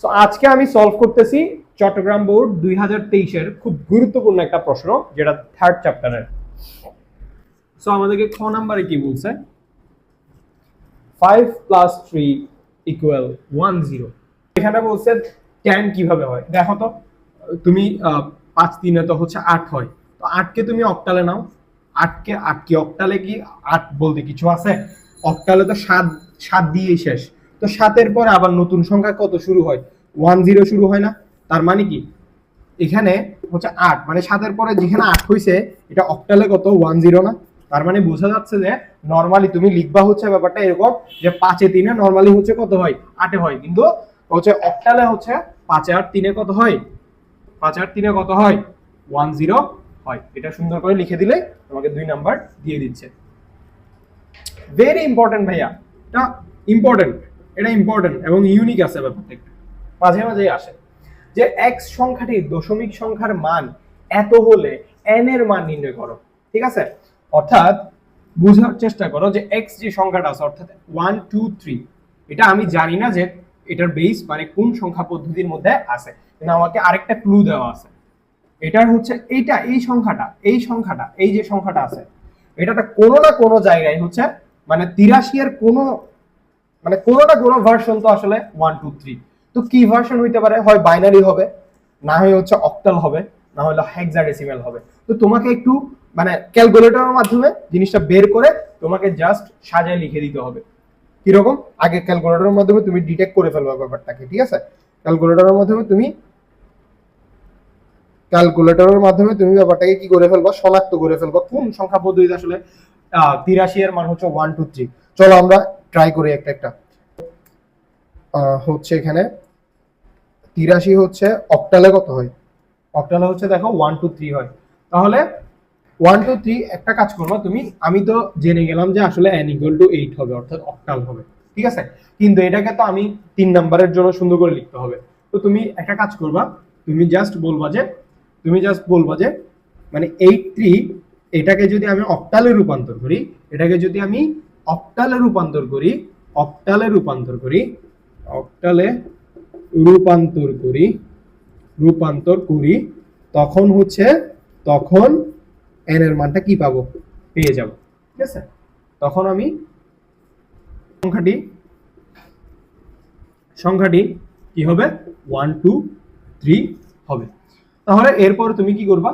So আজকে আমি solve করতেছি চট্টগ্রাম বোর্ড দুই হাজার তেইশের খুব গুরুত্বপূর্ণ একটা প্রশ্ন, যেটা থার্ড চ্যাপ্টারের সো আমাদেরকে খ নাম্বারে কি বলছে? Five plus three equal one zero এখানে বলছে টেন কীভাবে হয়? দেখো তো, তুমি পাঁচ তিনে তো হচ্ছে আট হয়। তো আটকে তুমি অক্টালে নাও। আটকে আট কি অক্টালে কি? আট বলতে কিছু আছে? অক্টালে তো সাত সাত দিয়েই শেষ। তো সাতের পর আবার নতুন সংখ্যা কত শুরু হয়? ওয়ান জিরো শুরু হয় না। তার মানে কি? এখানে হচ্ছে আট। মানে সাতের পরে যেখানে আট হয়েছে এটা অক্টালে কত? ওয়ান জিরো না। তার মানে বোঝা যাচ্ছে যে নর্মালি তুমি লিখবা হচ্ছে ব্যাপারটা এরকম যে পাঁচে তিনে নর্মালি হচ্ছে কত হয়? আটে হয়। কিন্তু হচ্ছে অক্টালে হচ্ছে পাঁচে আট তিনে কত হয়? পাঁচ আট তিনে কত হয়? ওয়ান জিরো হয়। এটা সুন্দর করে লিখে দিলে তোমাকে দুই নাম্বার দিয়ে দিচ্ছে। ভেরি ইম্পর্টেন্ট ভাইয়া। এটা ইম্পর্টেন্ট এটা ইম্পর্টেন্ট এবং ইউনিক আছে ব্যাপারটা। মাঝে মাঝে আসে। যে এক্স সংখ্যাটি দশমিক সংখ্যার মান এত হলে এন এর মান নির্ণয় করো, ঠিক আছে? অর্থাৎ বোঝার চেষ্টা করো যে এক্স যে সংখ্যাটা আছে, অর্থাৎ ওয়ান টু থ্রি এটা আমি জানি না যে এটার বেস মানে কোন সংখ্যা পদ্ধতির মধ্যে আছে। কিন্তু আমাকে আরেকটা ক্লু দেওয়া আছে। এটার হচ্ছে এইটা, এই সংখ্যাটা এই সংখ্যাটা, এই যে সংখ্যাটা আছে, এটাতে কোনো না কোনো জায়গায় হচ্ছে মানে তিরাশি এর কোনো মানে কোনো না কোনো ভার্সন তো আসলে ওয়ান টু থ্রি তো কি ভার্সন হইতে পারে? হয় বাইনারি হবে, না হয় হচ্ছে অক্টাল হবে, না হলে হেক্সাডেসিমাল হবে। তো তোমাকে একটু মানে ক্যালকুলেটরের মাধ্যমে জিনিসটা বের করে তোমাকে জাস্ট সাজায় লিখে দিতে হবে। কীরকম? আগে ক্যালকুলেটরের মাধ্যমে তুমি ডিটেক্ট করে ফেলবে ব্যাপারটাকে, ঠিক আছে? ক্যালকুলেটরের মাধ্যমে তুমি ক্যালকুলেটরের মাধ্যমে তুমি ব্যাপারটাকে কি করে ফেলবা? শনাক্ত করে ফেলবা। কোন সংখ্যা পদ্ধতিতে আসলে তিরাশি এর মান হচ্ছে ওয়ান টু থ্রি চলো আমরা ট্রাই করি একটা একটা। হচ্ছে এখানে তিরাশি হচ্ছে অক্টালে কত হয়? অক্টালে হচ্ছে দেখো ওয়ান টু থ্রি হয়। তাহলে ওয়ান টু থ্রি একটা কাজ করবা, তুমি, আমি তো জেনে গেলাম যে আসলে ইকুয়াল টু এইট হবে, অর্থাৎ অক্টাল হবে। ঠিক আছে? কিন্তু এটাকে তো আমি তিন নাম্বারের জন্য সুন্দর করে লিখতে হবে। তো তুমি একটা কাজ করবা, তুমি জাস্ট বলবা যে, তুমি জাস্ট বলবা যে মানে এইট থ্রি এটাকে যদি আমি অক্টালে রূপান্তর করি, এটাকে যদি আমি অক্টালে রূপান্তর করি, অক্টালে রূপান্তর করি, অক্টালে রূপান্তর করি রূপান্তর করি, তখন হচ্ছে, তখন এন এর মানটা কি পাবো? পেয়ে যাব। ঠিক আছে? তখন আমি সংখ্যাটি সংখ্যাটি কি হবে? ওয়ান, টু, থ্রি হবে। তাহলে এরপর তুমি কি করবা?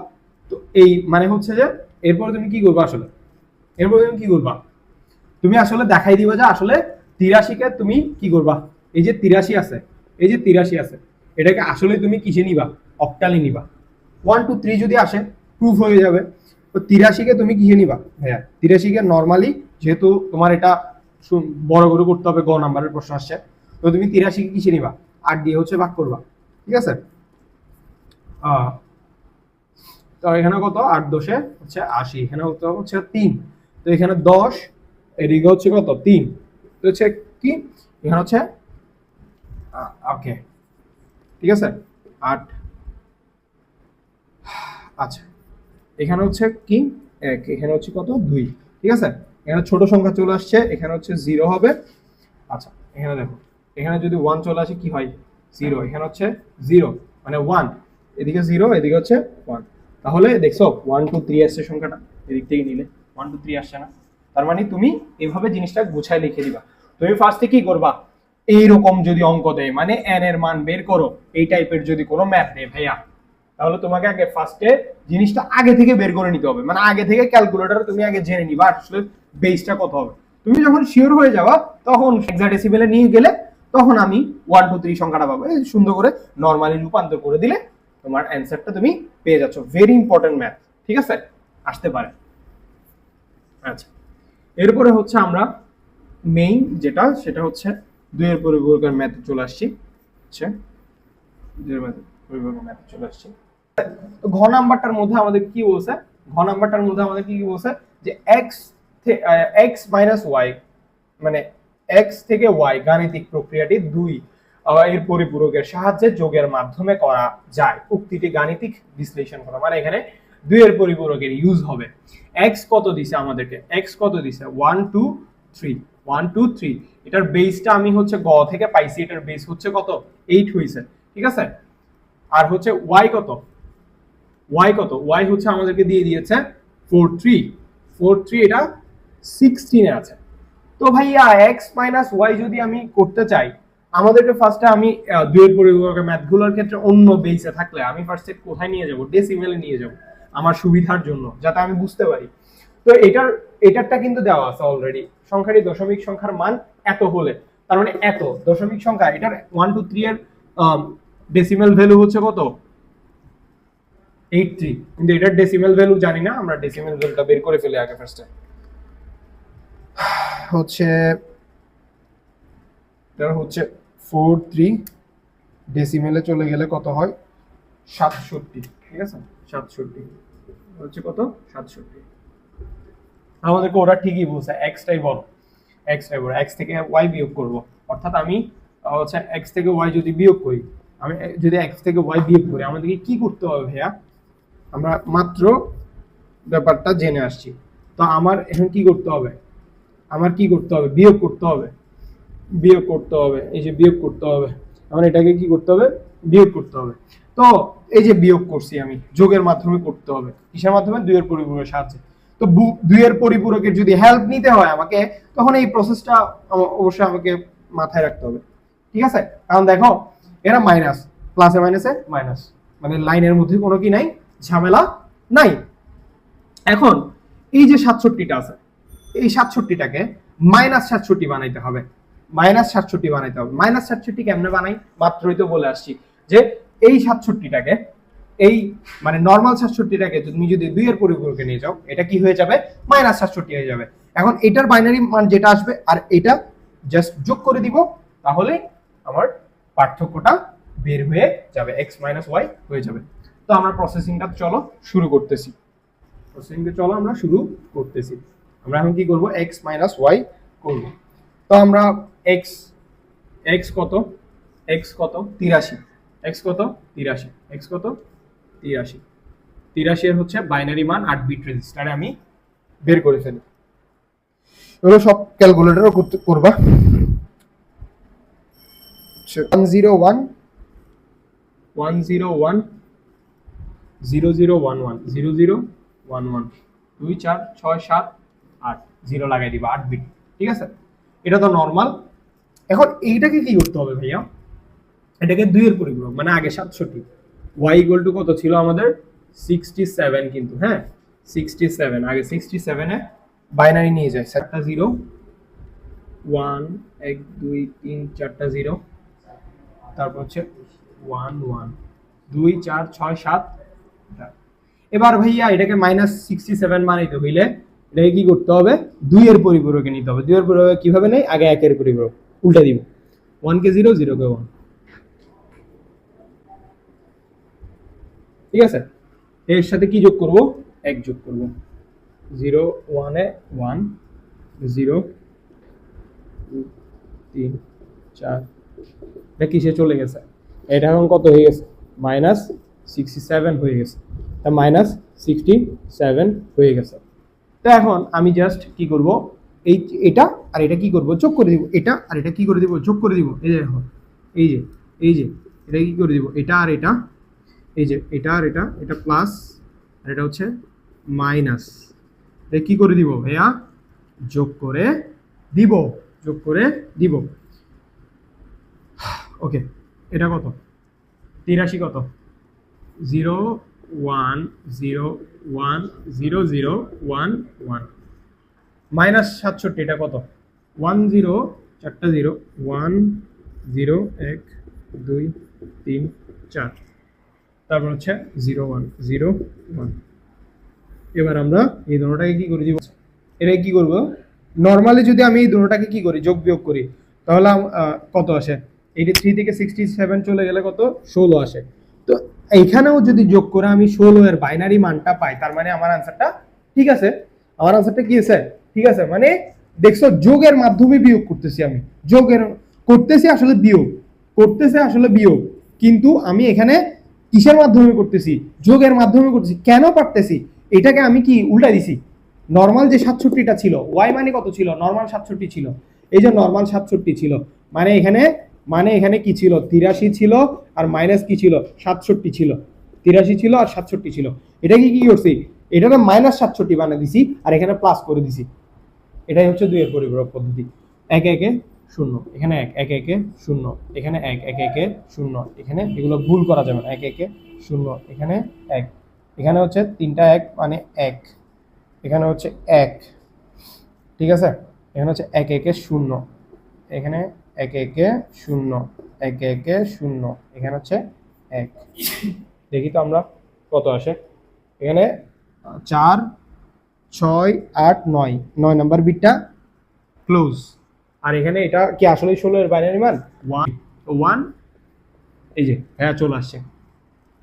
তো এই মানে হচ্ছে যে, এরপর তুমি কি করবা আসলে? এরপর তুমি কি করবা? তুমি আসলে দেখাই দিবা যে আসলে তিরাশিকে তুমি কি করবা? এই যে তিরাশি আছে, এই যে তিরাশি আছে, এটাকে আসলে তুমি কিসে নিবা? অক্টালে নিবা। ওয়ান টু থ্রি যদি আসে প্রুফ হয়ে যাবে। তো তিরাশিকে তুমি কিসে নিবা? হ্যাঁ তিরাশিকে নর্মালি যেহেতু তোমার এটা বড় করে করতে হবে, গ নাম্বারের প্রশ্ন আসছে। তো তুমি তিরাশিকে কিসে নিবা? আট দিয়ে হচ্ছে ভাগ করবা। ঠিক আছে? তো এখানে কত? আট দশে হচ্ছে আশি, এখানে হচ্ছে তিন। তো এখানে দশ এদিকে হচ্ছে কত? তিন। হচ্ছে কি? এখানে হচ্ছে ওকে। ঠিক আছে? আট। আচ্ছা। এখানে হচ্ছে কি? এক। এখানে হচ্ছে কত? দুই। ঠিক আছে? এখানে ছোট সংখ্যা চলে আসছে। এখানে হচ্ছে জিরো হবে। আচ্ছা এখানে দেখো। এখানে যদি ওয়ান চলে আসে, কি হয়? জিরো। এখানে হচ্ছে জিরো। মানে ওয়ান এদিকে জিরো, এদিকে হচ্ছে ওয়ান তাহলে দেখছ ওয়ান টু থ্রি আসছে সংখ্যাটা। এদিক থেকে নিলে। ওয়ান টু থ্রি আসছে না। তার মানে তুমি এভাবে জিনিসটা গুছায় লিখে দিবা। তুমি ফার্স্টে কি করবা? এইরকম যদি অঙ্ক দেয় মানে এন এর মান বের করো, এই টাইপের যদি কোনো ম্যাথ দেয় ভাইয়া, তাহলে তোমাকে আগে ফার্স্টে জিনিসটা আগে থেকে বের করে নিতে হবে। মানে আগে থেকে ক্যালকুলেটর তুমি আগে জেনে নিবা আসলে বেসটা কত হবে। তুমি যখন শিওর হয়ে যাবা, তখন হেক্সাডেসিমেলে নিয়ে গেলে তখন আমি ওয়ান টু থ্রি সংখ্যাটা পাবো। এই সুন্দর করে নর্মালি রূপান্তর করে দিলে তোমার অ্যান্সারটা তুমি পেয়ে যাচ্ছ। ভেরি ইম্পর্টেন্ট ম্যাথ ঠিক আছে? আসতে পারে। আচ্ছা। এরপরে হচ্ছে আমরা মেইন যেটা, সেটা হচ্ছে দুইয়ের পরিবর্তন ম্যাথে চলে আসছি। হচ্ছে দুইয়ের ম্যাথে পরিবর্তন ম্যাথে চলে আসছি। ঘ নাম্বারটার মধ্যে আমাদের কি বলছে? ঘ নাম্বারটার মধ্যে আমাদের কি কি বলছে? যে এক্স এক্স মাইনাস ওয়াই মানে এক্স থেকে ওয়াই গাণিতিক প্রক্রিয়াটি দুই এর পরিপূরকের সাহায্যে যোগের মাধ্যমে করা যায়। উক্তিটি গাণিতিক বিশ্লেষণ করা। মানে এখানে দুইয়ের পরিপূরকের ইউজ হবে। এক্স কত দিছে আমাদেরকে? এক্স কত দিছে? One two three one two three এটার বেসটা আমি হচ্ছে গ থেকে পাইছি। এটার বেস হচ্ছে কত? এইট হয়েছে ঠিক আছে? আর হচ্ছে ওয়াই কত? ওয়াই কত? ওয়াই হচ্ছে আমাদেরকে দিয়ে দিয়েছে ফোর থ্রি ফোর থ্রি এটা সিক্সটিনে আছে। তো ভাইয়া এক্স মাইনাস ওয়াই যদি আমি করতে চাই আমাদেরকে ফার্স্টে আমি আহ, দুইয়ের পরিবর্তন ম্যাথগুলোর ক্ষেত্রে অন্য বেসে থাকলে আমি ফার্স্টে কোথায় নিয়ে যাব? ডেসিমেলে নিয়ে যাব। আমার সুবিধার জন্য, যাতে আমি বুঝতে পারি। তো এটার, এটারটা কিন্তু দেওয়া আছে অলরেডি সংখ্যাটি দশমিক সংখ্যার মান এত হলে। তার মানে এত, দশমিক সংখ্যা, এটার ওয়ান টু থ্রি এর ডেসিমেল ভ্যালু হচ্ছে কত? এইট থ্রি কিন্তু এটার ডেসিমেল ভ্যালু জানি না, আমরা ডেসিমেল ভ্যালুটা বের করে ফেলি আগে ফার্স্টে হচ্ছে, এটা হচ্ছে ফোর থ্রি ডেসিমেলে চলে গেলে কত হয়? সাতষট্টি, ঠিক আছে? সাতষট্টি। হচ্ছে কত? সাতষট্টি। আমাদেরকে ওরা ঠিকই বলছে এক্সটাই বড়। এক্সটাই বড়। এক্স থেকে ওয়াই বিয়োগ করব। অর্থাৎ আমি হচ্ছে এক্স থেকে ওয়াই যদি বিয়োগ করি, আমি যদি এক্স থেকে ওয়াই বিয়োগ করি, আমাদেরকে কি করতে হবে ভাইয়া? আমরা মাত্র ব্যাপারটা জেনে আসছি। তো আমার এখন কি করতে হবে? আমার কি করতে হবে? বিয়োগ করতে হবে। বিয়োগ করতে হবে। এই যে বিয়োগ করতে হবে। আমার এটাকে কি করতে হবে? বিয়োগ করতে হবে। তো এই যে বিয়োগ করছি আমি, যোগের মাধ্যমে করতে হবে। কিসের মাধ্যমে? দুইয়ের পরিপূরকের সাহায্যে। তো দুইয়ের পরিপূরকের যদি হেল্প নিতে হয় আমাকে, তখন এই প্রসেসটা অবশ্যই আমাকে মাথায় রাখতে হবে। ঠিক আছে? কারণ দেখো, এরা মাইনাস প্লাসে মাইনাসে মাইনাস মানে লাইনের মধ্যে কোনো কি নাই, ঝামেলা নাই। এখন, এই যে সাতষট্টিটা আছে, এই সাতষট্টিটাকে মাইনাস সাতষট্টি বানাইতে হবে। মাইনাস সাতষট্টি বানাইতে হবে। মাইনাস সাতষট্টি কেমনে বানাই? মাত্রই তো বলে আসছি যে এই সাতষট্টিটাকে, এই মানে নর্মাল সাতষট্টিটাকে তুমি যদি দুইয়ের পরিপূরকে নিয়ে যাও, এটা কি হয়ে যাবে? মাইনাস সাতষট্টি হয়ে যাবে। এখন এটার বাইনারি মান যেটা আসবে, আর এটা জাস্ট যোগ করে দিব, তাহলে আমার পার্থক্যটা বের হয়ে যাবে এক্স মাইনাস ওয়াই হয়ে যাবে। তো আমরা প্রসেসিংটা চলো শুরু করতেছি। প্রসেসিংটা চলো আমরা শুরু করতেছি। আমরা এখন কি করব? এক্স মাইনাস ওয়াই করব। তো আমরা এক্স এক্স কত? এক্স কত? তিরাশি। এক্স কত? তিরাশি। এক্স কত? তিরাশি। তিরাশি এর হচ্ছে বাইনারি মান আট বিট রেজিস্টারে আমি বের করে ফেলি। এগুলো সব ক্যালকুলেটরও করতে করবা। One zero one one zero one zero zero one one zero zero one one দুই চার ছয় সাত আট। জিরো লাগাই দিবা, আট বিট ঠিক আছে? এটা তো নর্মাল এখন এইটাকে কি করতে হবে ভাইয়া? এটাকে দুইয়ের পরিপূরক মানে আগে সাতষট্টি। ওয়াই ইকুয়াল টু কত ছিল আমাদের? সিক্সটি সেভেন কিন্তু হ্যাঁ? সিক্সটি সেভেন আগে সিক্সটি সেভেনে বাইনারি নিয়ে যায়। চারটা জিরো ওয়ান এক, দুই, তিন, চারটা জিরো তারপর হচ্ছে ওয়ান ওয়ান দুই, চার, ছয়, সাত এবার ভাইয়া এটাকে মাইনাস সিক্সটি সেভেন বানাইতে হইলে এটাকে কি করতে হবে? দুইয়ের পরিপূরকে নিতে হবে। দুইয়ের পরিপূরক কীভাবে নেই? আগে একের পরিপূরক। উল্টা দিব। ওয়ান কে জিরো জিরো কে ওয়ান ঠিক আছে? এর সাথে কি যোগ করব? এক যোগ করব। জিরো ওয়ানে ওয়ান, জিরো, তিন, চার। এটা কিসে চলে গেছে? এটা এখন কত হয়ে গেছে? মাইনাস সিক্সটি সেভেন হয়ে গেছে। তা মাইনাস সিক্সটি সেভেন হয়ে গেছে। তো এখন আমি জাস্ট কি করব? এই এটা আর এটা কি করব? যোগ করে দিব। এটা আর এটা কি করে দিব? যোগ করে দিব। এই যে এই যে এই যে, এটা কি করে দিব? এটা আর এটা এই যে এটা আর এটা এটা প্লাস আর এটা হচ্ছে মাইনাস এটা কি করে দিব ভাইয়া? যোগ করে দিব, যোগ করে দিব। ওকে এটা কত? তিরাশি কত? Zero one zero one zero zero one one minus সাতষট্টি, এটা কত? ওয়ান জিরো চারটা জিরো ওয়ান জিরো এক, দুই, তিন, চার। তারপর হচ্ছে জিরো ওয়ান জিরো ওয়ান এবার আমরা এই দুটোটাকে কি করে? দিব এটা কি করব? নর্মালি যদি আমি এই দুটোটাকে কি করি, যোগ বিয়োগ করি, তাহলে কত আসে? এইটি থ্রি থেকে সিক্সটি সেভেন চলে গেলে কত? ষোলো আসে। তো এইখানেও যদি যোগ করে আমি ষোলো এর বাইনারি মানটা পাই, তার মানে আমার আনসারটা ঠিক আছে। আমার আনসারটা কি আছে? ঠিক আছে মানে দেখছ, যোগের মাধ্যমে বিয়োগ করতেছি আমি। যোগের, করতেছি আসলে বিয়োগ, করতেছে আসলে বিয়োগ। কিন্তু আমি এখানে কিসের মাধ্যমে করতেছি? যোগের মাধ্যমে করতেছি। কেন পারতেছি? এটাকে আমি কি উল্টা দিছি? নর্মাল যে সাতষট্টিটা ছিল ওয়াই মানে কত ছিল? নর্মাল সাতষট্টি ছিল। এই যে নর্মাল সাতষট্টি ছিল মানে এখানে মানে এখানে কি ছিল? তিরাশি ছিল আর মাইনাস কি ছিল? সাতষট্টি ছিল। তিরাশি ছিল আর সাতষট্টি ছিল। এটা কি কি করছি? এটা মাইনাস সাতষট্টি বানিয়ে দিছি আর এখানে প্লাস করে দিছি। এটাই হচ্ছে দুইয়ের পরিপূরক পদ্ধতি। একে একে শূন্য। এখানে এক এক, একে শূন্য। এখানে এক, একে একে শূন্য। এখানে এগুলো ভুল করা যাবে না। একে একে শূন্য। এখানে এক। এখানে হচ্ছে তিনটা এক মানে এক। এখানে হচ্ছে এক। ঠিক আছে? এখানে হচ্ছে এক, একে শূন্য। এখানে এক, একে শূন্য। এক, একে শূন্য। এখানে হচ্ছে এক। দেখি তো আমরা কত আসে। এখানে চার, ছয়, আট, নয়। নয় নাম্বার বিটটা ক্লোজ আর এখানে এটা কি আসলে ষোলো এর বাইনারি মান? ওয়ান ওয়ান এই যে হ্যাঁ চলে আসছে।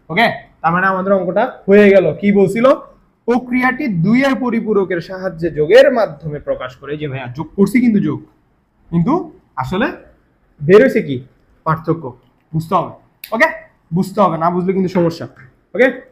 ওকে তার মানে আমাদের অঙ্কটা হয়ে গেল। কি বলছিল? প্রক্রিয়াটি দুইয়ের পরিপূরকের সাহায্যে যোগের মাধ্যমে প্রকাশ করে। যে ভাইয়া, যোগ করছি কিন্তু যোগ। কিন্তু আসলে বের হয়েছে কি? পার্থক্য। বুঝতে হবে। ওকে বুঝতে হবে, না বুঝলে কিন্তু সমস্যা। ওকে